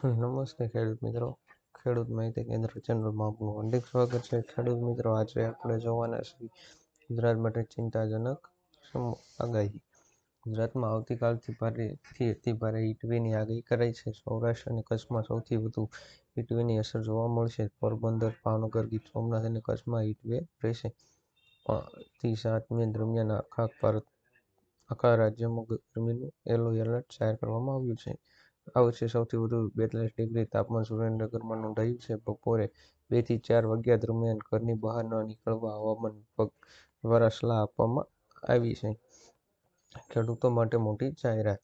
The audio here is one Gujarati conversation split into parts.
નમસ્તે ખેડૂત મિત્રો. ખેડૂત માહિતી કેન્દ્ર ચેનલમાં આપનું હાર્દિક સ્વાગત છે. ખેડૂત મિત્રો, આજે આપણે જોવાના છીએ ગુજરાત માટે ચિંતાજનક આગાહી? ગુજરાતમાં આવતીકાલથી ભારેથી અતિ ભારે હીટવેવની આગાહી કરાઈ છે. સૌરાષ્ટ્ર અને કચ્છમાં સૌથી વધુ હીટવેવની અસર જોવા મળશે. પોરબંદર, ભાવનગર, ગીર સોમનાથ અને કચ્છમાં હીટવે રહેશે. થી સાત મે દરમિયાન આખા ભારત, આખા રાજ્યમાં ગરમીનું યલો એલર્ટ જાહેર કરવામાં આવ્યું છે. આ વર્ષે સૌથી વધુ બેતાલીસ ડિગ્રી તાપમાન સુરેન્દ્રનગરમાં નોંધાયું છે. બપોરે બેથી ચાર વાગ્યા દરમિયાન ઘરની બહાર ન નીકળવા હવામાન વિભાગ દ્વારા સલાહ આપવામાં આવી છે. ખેડૂતો માટે મોટી જાહેરાત.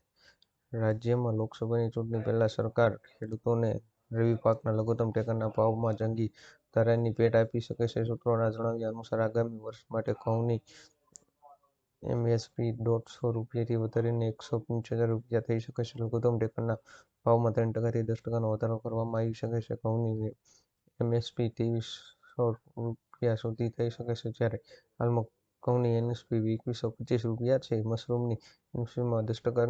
રાજ્યમાં લોકસભાની ચૂંટણી પહેલા સરકાર ખેડૂતોને રવિ પાકના લઘુત્તમ ટેકાના ભાવમાં જંગી ધારાની ભેટ આપી શકે છે. સૂત્રોના જણાવ્યા અનુસાર આગામી વર્ષ માટે ઘઉંની એમએસપી દોઢસો રૂપિયાથી વધારીને એકસો પંચોતેર રૂપિયા થઈ શકે છે. લઘુત્તમ ટેકાના ભાવમાં ત્રણ ટકાથી દસ ટકાનો વધારો કરવામાં આવી શકે છે. ઘઉંની એમએસપી ત્રેવીસો રૂપિયા સુધી થઈ શકે છે, જ્યારે હાલમાં ઘઉંની એમએસપી એકવીસો પચીસ રૂપિયા છે. મશરૂમની એમએસપીમાં દસ ટકા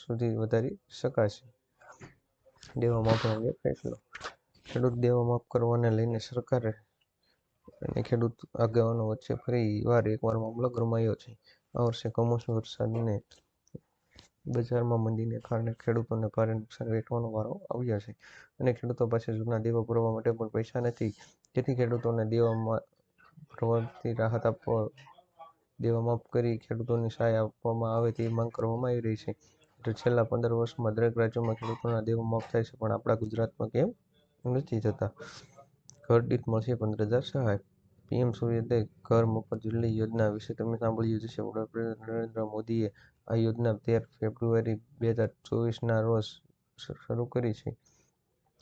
સુધી વધારી શકાશે દેવા માફ અંગે ફેસલો. ખેડૂત દેવા માફ કરવાને લઈને સરકારે અને ખેડૂત આગેવાનો વચ્ચે ફરી વાર એકવાર મામલો ગરમાયો છે. આ વર્ષે કમોસમી વરસાદને બજારમાં મંદીને કારણે ખેડૂતોને ભારે નુકસાન વેઠવાનો વારો આવ્યો છે અને ખેડૂતો પાસે જૂના દેવા ભરવા માટે પણ પૈસા નથી, જેથી ખેડૂતોને દેવામાં ભરવાથી રાહત આપવા, દેવા માફ કરી ખેડૂતોની સહાય આપવામાં આવે તેવી માંગ કરવામાં આવી રહી છે. છેલ્લા પંદર વર્ષમાં દરેક રાજ્યોમાં ખેડૂતોના દેવા માફ થાય છે, પણ આપણા ગુજરાતમાં કેમ નથી થતા ઘર દીઠ મળશે પંદર હજાર સહાય. પીએમ સૂર્યોદય ઘર મફત વીજળી યોજના વિશે તમે સાંભળ્યું જ વડાપ્રધાન નરેન્દ્ર મોદીએ આ યોજના તેર ફેબ્રુઆરી બે હજાર ચોવીસના રોજ શરૂ કરી છે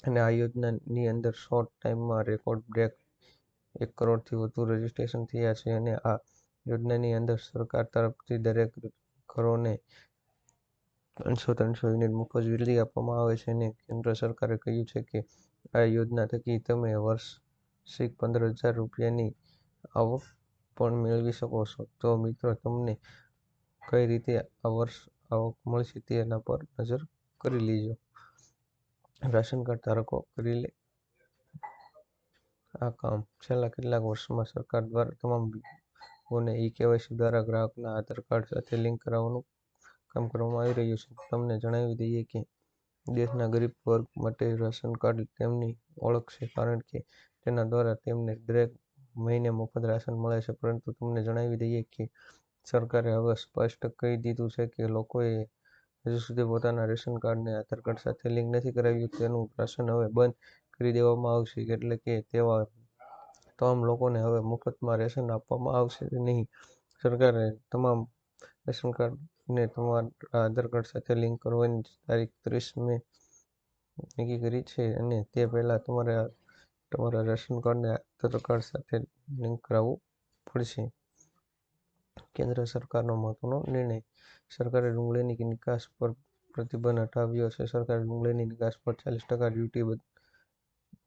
અને આ યોજનાની અંદર શોર્ટ ટાઈમમાં રેકોર્ડ બ્રેક એક કરોડથી વધુ રજીસ્ટ્રેશન થયા છે અને આ યોજનાની અંદર સરકાર તરફથી દરેક ઘરોને ત્રણસો ત્રણસો યુનિટ મફત વીજળી આપવામાં આવે છે અને કેન્દ્ર સરકારે કહ્યું છે કે આ યોજના થકી તમે વાર્ષિક પંદર હજાર રૂપિયાની આવક પણ મેળવી શકો છો. તો મિત્રો, તમને કઈ રીતે આ વર્ષ આવક મળશે તેના પર નજર કરી લેજો. રાશન કાર્ડ ધારકો કરી લે. આ કામ છેલ્લા કેટલાક વર્ષોમાં સરકાર દ્વારા તમામ વિભાગોને ઈ કેવાયસી દ્વારા ગ્રાહકના આધાર કાર્ડ સાથે લિંક કરાવવાનું કામ કરવામાં આવી રહ્યું છે. તમને જણાવી દઈએ કે દેશના ગરીબ વર્ગ માટે રાશન કાર્ડ તેમની ઓળખ છે કારણ કે તેના દ્વારા તેમને દરેક મહિને મફત રાશન મળે છે. પરંતુ તમને જણાવી દઈએ કે સરકારે હવે સ્પષ્ટ કહી દીધું છે કે લોકોએ હજુ સુધી પોતાના રેશન કાર્ડને આધાર કાર્ડ સાથે લિંક નથી કરાવ્યું. તેનું રાશન હવે બંધ કરી દેવામાં આવશે એટલે કે તેવા તમામ લોકોને હવે મફતમાં રેશન આપવામાં આવશે નહીં. સરકારે તમામ રેશન કાર્ડને તમારા આધાર કાર્ડ સાથે લિંક કરવાની તારીખ ત્રીસ મે નક્કી કરી છે અને તે પહેલાં તમારે તમારા રેશન કાર્ડને આધાર કાર્ડ સાથે લિંક કરાવવું પડશે કેન્દ્ર સરકારનો મહત્વનો નિર્ણય સરકારે ડુંગળીની નિકાસ પર પ્રતિબંધ હટાવ્યો છે સરકારે ડુંગળીની નિકાસ પર ચાલીસ ટકા ડ્યુટી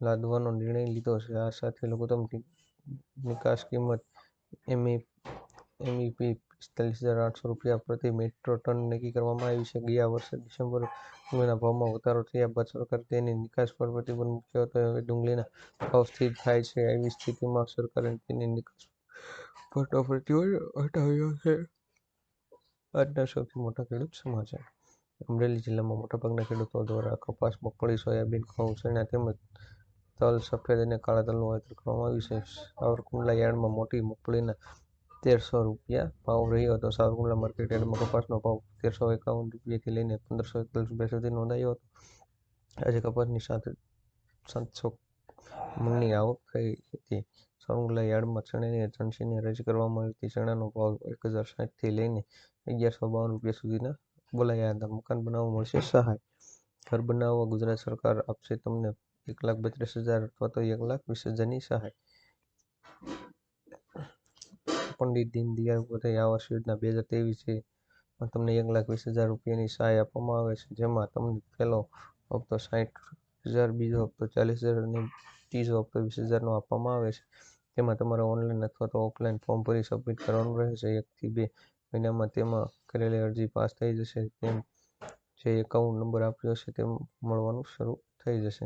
લાદવાનો નિર્ણય લીધો છે આ સાથે લઘુત્તમ નિકાસ કિંમત એમઈપી પિસ્તાલીસ હજાર આઠસો રૂપિયા પ્રતિ મેટ્રો ટન નક્કી કરવામાં આવી છે. ગયા વર્ષે ડિસેમ્બર ડુંગળીના ભાવમાં વધારો થયા બાદ સરકારે તેની નિકાસ પર પ્રતિબંધ મૂક્યો હતો. હવે ડુંગળીના ભાવ સ્થિર થાય છે. એવી સ્થિતિમાં સરકારે તેની નિકાસ પ્રતિબંધ હટાવ્યો છે. આજના સૌથી મોટા ખેડૂત સમાચાર. અમરેલી જિલ્લામાં મોટાભાગના ખેડૂતો દ્વારા કપાસ, મગફળી, સોયાબીન, ઘઉં, ચણા તેમજ તલ, સફેદ અને કાળા તલનું વાવેતર કરવામાં આવ્યું છે. સાવરકુંડલા યાર્ડમાં મોટી મગફળીના તેરસો રૂપિયા ભાવ રહ્યો હતો. સાવરકુંડલા માર્કેટ યાર્ડમાં કપાસનો ભાવ તેરસો એકાવન રૂપિયાથી લઈને પંદરસો એકતાલીસ રૂપિયા સુધી નોંધાયો હતો. આજે કપાસની સાથે સાતસો મણની આવક થઈ હતી. સાવરકુંડલા યાર્ડમાં ચણાની એજન્સીને રજૂ કરવામાં આવી હતી. ચણાનો ભાવ એક હજાર સાઠથી લઈને અગિયારસો બાવન રૂપિયા સુધીના બોલાયા હતા. મકાન બનાવવા મળશે સહાય. ઘર બનાવવા ગુજરાત સરકાર આપશે તમને એક લાખ બત્રીસ હજાર અથવા તો એક લાખ વીસ હજારની સહાય. પંડિત દીનદયાળ ઉપાધ્યાય આવાસ યોજના બે હજાર ત્રેવીસમાં તમને એક લાખ વીસ હજાર રૂપિયાની સહાય આપવામાં આવે છે. જેમાં તમને પહેલો હપ્તો સાઠ હજાર, બીજો હપ્તો ચાલીસ હજાર અને ત્રીજો હપ્તો વીસ હજારનો આપવામાં આવે છે. તેમાં તમારે ઓનલાઈન અથવા તો ઓફલાઈન ફોર્મ ભરી સબમિટ કરવાનું રહેશે. એકથી બે મહિનામાં તેમાં કરેલી અરજી પાસ થઈ જશે. તેમ જે એકાઉન્ટ નંબર આપ્યો હશે તે મળવાનું શરૂ થઈ જશે.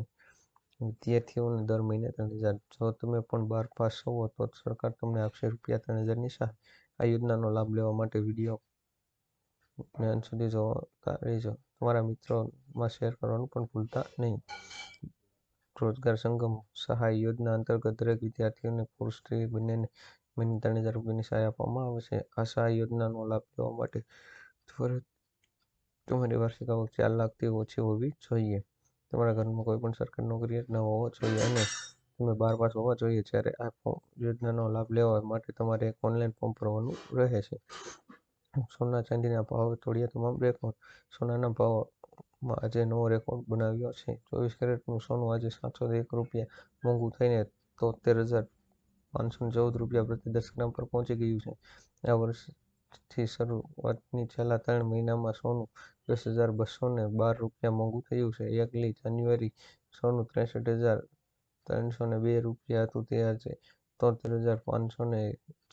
વિદ્યાર્થીઓને દર મહિને ત્રણ હજાર. જો તમે પણ બાર પાસ હોવો તો સરકાર તમને આપશે રૂપિયા ત્રણ હજારની સહાય, આ યોજનાનો લાભ લેવા માટે વીડિયો ને અંત સુધી જોતા રહેજો તમારા મિત્રોમાં શેર કરવાનું પણ ભૂલતા નહીં. રોજગાર સંગમ સહાય યોજના અંતર્ગત દરેક વિદ્યાર્થીઓને પુરુષ સ્ત્રી બંનેને મહિને ત્રણ હજાર રૂપિયાની સહાય આપવામાં આવે છે. આ સહાય યોજનાનો લાભ લેવા માટે તમારી વાર્ષિક આવક ચાર લાખથી ઓછી હોવી જોઈએ. તમારા ઘરમાં કોઈ પણ સરકારી નોકરી ન હોવો જોઈએ અને તમે બાર પાસ હોવા જોઈએ જ્યારે આ યોજનાનો લાભ લેવા માટે તમારે એક ઓનલાઈન ફોર્મ ભરવાનું રહે છે. સોના ચાંદીના ભાવ તોડ્યા તમામ રેકોર્ડ સોનાના ભાવમાં આજે નવો રેકોર્ડ બનાવ્યો છે. ચોવીસ કેરેટનું સોનું આજે સાતસો એક રૂપિયા મોંઘું થઈને તોતેર હજાર પાંચસો ચૌદ રૂપિયા પ્રતિ દસ ગ્રામ પર પહોંચી ગયું છે. આ વર્ષથી શરૂઆતની છેલ્લા ત્રણ મહિનામાં સોનું દસ હજાર બસો ને બાર રૂપિયા મોંઘું થયું છે. એકલી જાન્યુઆરી સોનું ત્રેસઠ હજાર ત્રણસો ને બે રૂપિયા હતું તે આજે તોતેર હજાર પાંચસો ને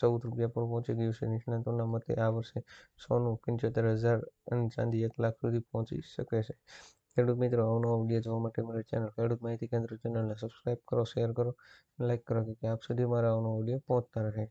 ચૌદ રૂપિયા પર પહોંચી ગયું છે. નિષ્ણાતોના મતે આ વર્ષે સોનું પંચોતેર હજાર અને ચાંદી એક લાખ સુધી પહોંચી શકે છે. ખેડૂત મિત્રો અવનવા વીડિયો જોવા માટે મારી ચેનલ ખેડૂત માહિતી કેન્દ્ર ચેનલને સબસ્ક્રાઇબ કરો શેર કરો લાઇક કરો કે આપ સુધી મારા અવનવા વીડિયો પહોંચતા રહે.